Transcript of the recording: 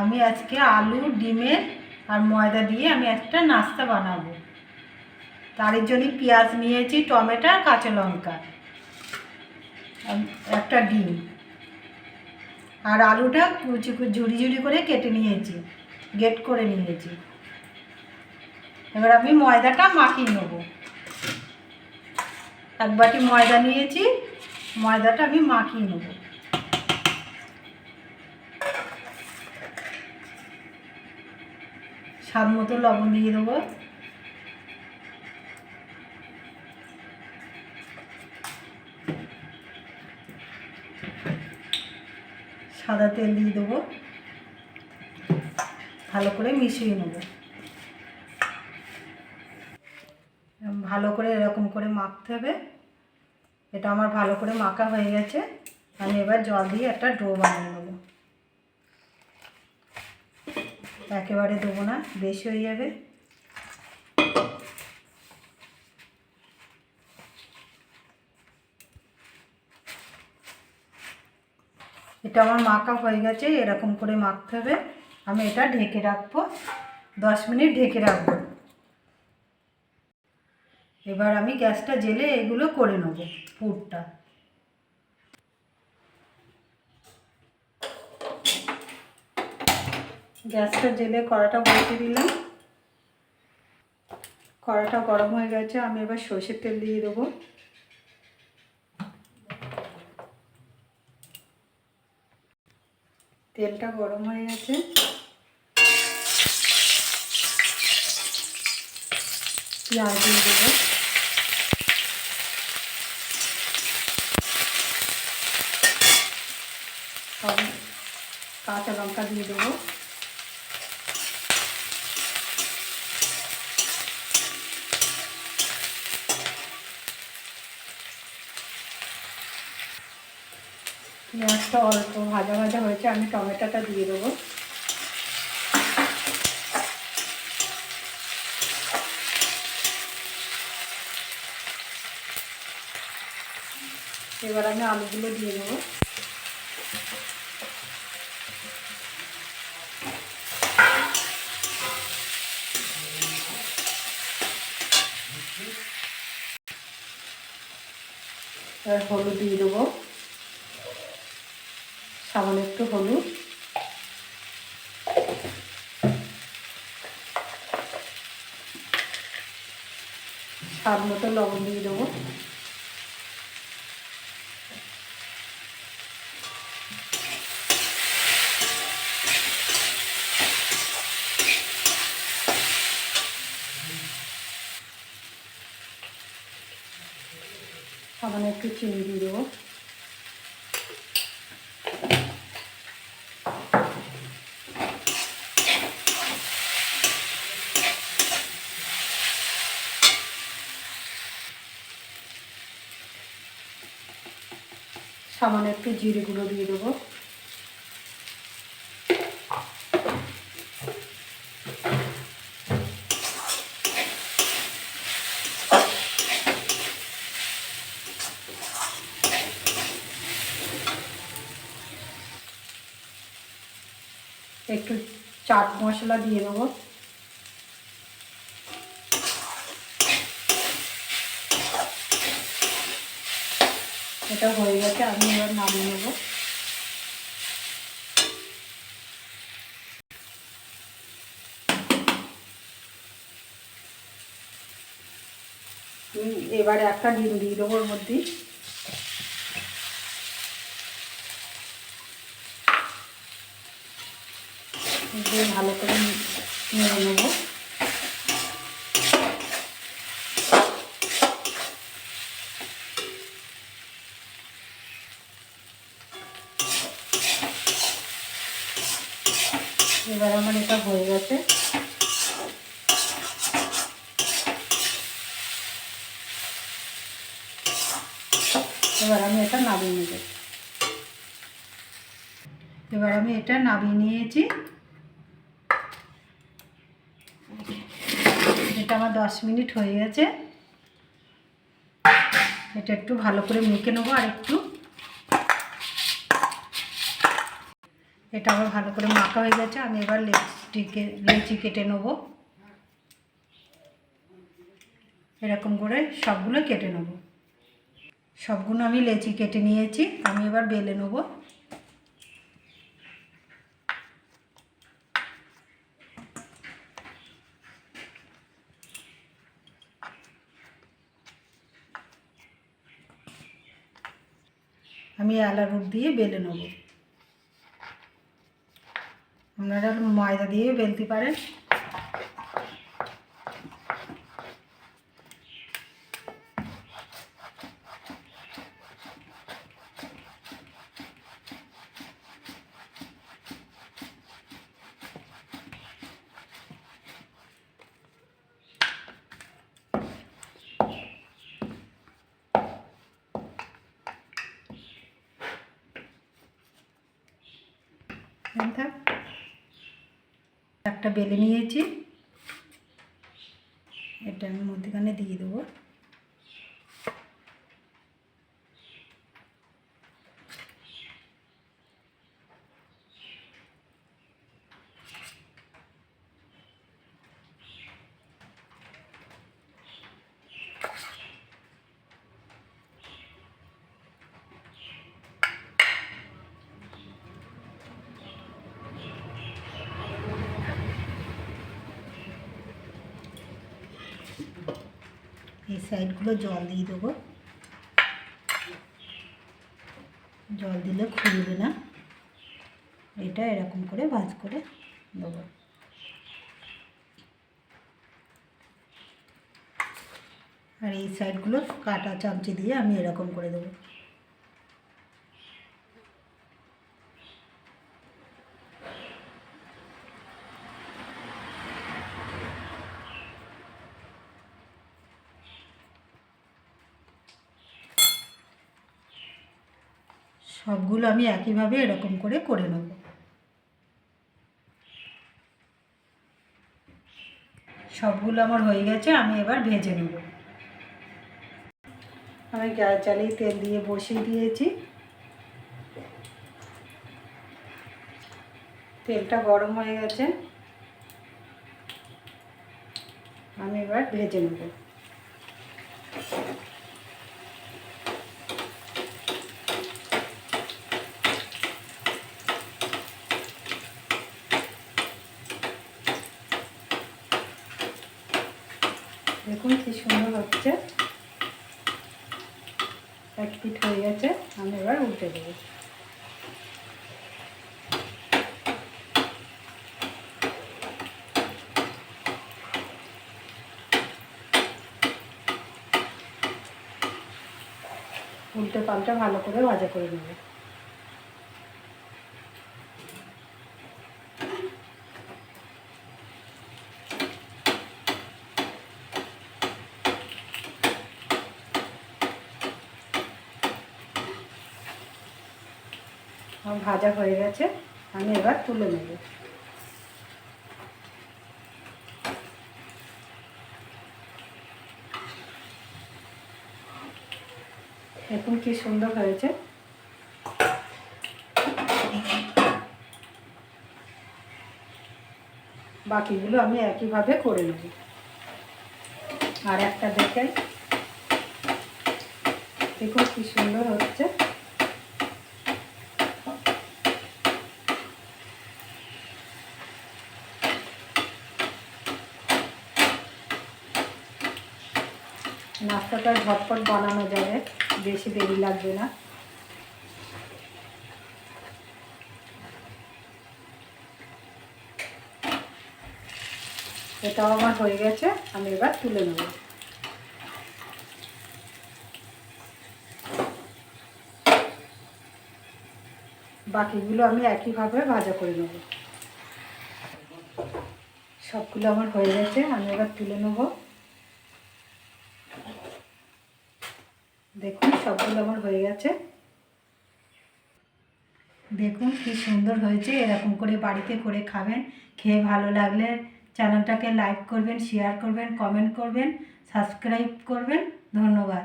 আমি আজকে আলু ডিমের আর ময়দা দিয়ে আমি একটা নাস্তা বানাবো। তার জন্য পেঁয়াজ নিয়েছি, টমেটো আর কাঁচা লঙ্কা। একটা ডিম। আর আলুটা কুচি ঝুড়ি ঝুড়ি করে কেটে নিয়েছি গেট করে নিয়েছি। এবার আমি ময়দাটা মাখিয়ে নেব। এক বাটি ময়দা নিয়েছি, ময়দাটা আমি মাখিয়ে নেব। স্বাদ মতো লবণ দিয়ে দেবো। সাদা তেল দিয়ে দেবো। ভালো করে মিশিয়ে নেব। ভালো করে এরকম করে মাখতে হবে। এটা আমার ভালো করে মাখা হয়ে গেছে। আমি এবার জল দিয়ে একটা ডো বানিয়ে নেব। একেবারে দেবো না, বেশি হয়ে যাবে। এটা আমার মাখা হয়ে গেছে, এরকম করে মাখতে হবে। আমি এটা ঢেকে রাখব, দশ মিনিট ঢেকে রাখব। এবার আমি গ্যাসটা জেলে এগুলো করে নেব পুরটা। গ্যাসটা জেলে কড়াটা বসিয়ে দিলাম। কড়াটা গরম হয়ে গেছে, আমি এবার সর্ষের তেল দিয়ে দেবো। তেলটা গরম হয়ে গেছে। পেঁয়াজ দিয়ে দেবো। কাঁচা লঙ্কা দিয়ে দেবো। পেঁয়াজটা অল্প, ভাজা ভাজা হয়েছে, আমি টমেটোটা দিয়ে দেবো। এবার আমি আলুগুলো দিয়ে দেবো। হলুদ দিয়ে দেবো। সামান্য একটু হলুদ। স্বাদ মতো লবণ দিয়ে দেবো। সামান্য একটু চিনি দিয়ে দেবো। সামান্য একটু জিরে গুঁড়ো দিয়ে দেবো। একটু চাট মশলা দিয়ে দেবো। এটা হয়ে গেছে, আমি এবার নামিয়ে নেব। এবারে একটা ডিম দিয়ে দেবো ওর মধ্যে। ভালো করে নেড়ে নেব এবার আমার এটা হয়ে গেছে। এবার আমি এটা নামিয়ে নেব। এবার আমি এটা নামিয়ে নিয়েছি। এটা আমার দশ মিনিট হয়ে গেছে। এটা একটু ভালো করে মেখে নেব আর একটু। এটা আমার ভালো করে মাখা হয়ে গেছে, আমি এবার লেচিকে, লেচি কেটে নেব। এরকম করে সবগুলো কেটে নেব। সবগুলো আমি লেচি কেটে নিয়েছি, আমি এবার বেলে নেব। আমি আলারুট দিয়ে বেলে নেব। আপনারা ময়দা দিয়ে বেলতে পারেন থাক। একটা বেলে নিয়েছি। এটা আমি মধ্যখানে দিয়ে দেবো। এই সাইডগুলো জল দিয়ে দেবো। জল দিলে খুলবে না এটা এরকম করে ভাজ করে দেবো। আর এই সাইডগুলো কাটা চামচি দিয়ে আমি এরকম করে দেবো। সবগুলো আমি একইভাবে এরকম করে করে নেব। সবগুলো আমার হয়ে গেছে, আমি এবার ভেজে নেব। আমি গ্যাস জ্বালিয়ে তেল দিয়ে বসিয়ে দিয়েছি। তেলটা গরম হয়ে গেছে। আমি এবার ভেজে নেব। দেখুন কি সুন্দর হচ্ছে। এক পিঠ হয়ে গেছে, আমি এবার উল্টে দেবো। উল্টে পাল্টা ভালো করে ভাজা করে নেবে। আমার ভাজা হয়ে গেছে, আমি এবার তুলে নেব। দেখুন কি সুন্দর হয়েছে। বাকিগুলো আমি একইভাবে করে নেব। আর একটা দেখে দেখুন কি সুন্দর হচ্ছে। নাস্তাটা ঝটপট বানানো যাবে, বেশি দেরি লাগবে না। এটাও আমার হয়ে গেছে, আমি এবার তুলে নেব। বাকিগুলো আমি একইভাবে ভাজা করে নেব। সবগুলো আমার হয়ে গেছে, আমি এবার তুলে নেব। দেখুন সবগুলো আমার হয়ে গেছে। দেখুন কি সুন্দর হয়েছে, এরকম করে বাড়িতে করে খাবেন। খেয়ে ভালো লাগলে চ্যানেলটাকে লাইক করবেন, শেয়ার করবেন, কমেন্ট করবেন, সাবস্ক্রাইব করবেন। ধন্যবাদ।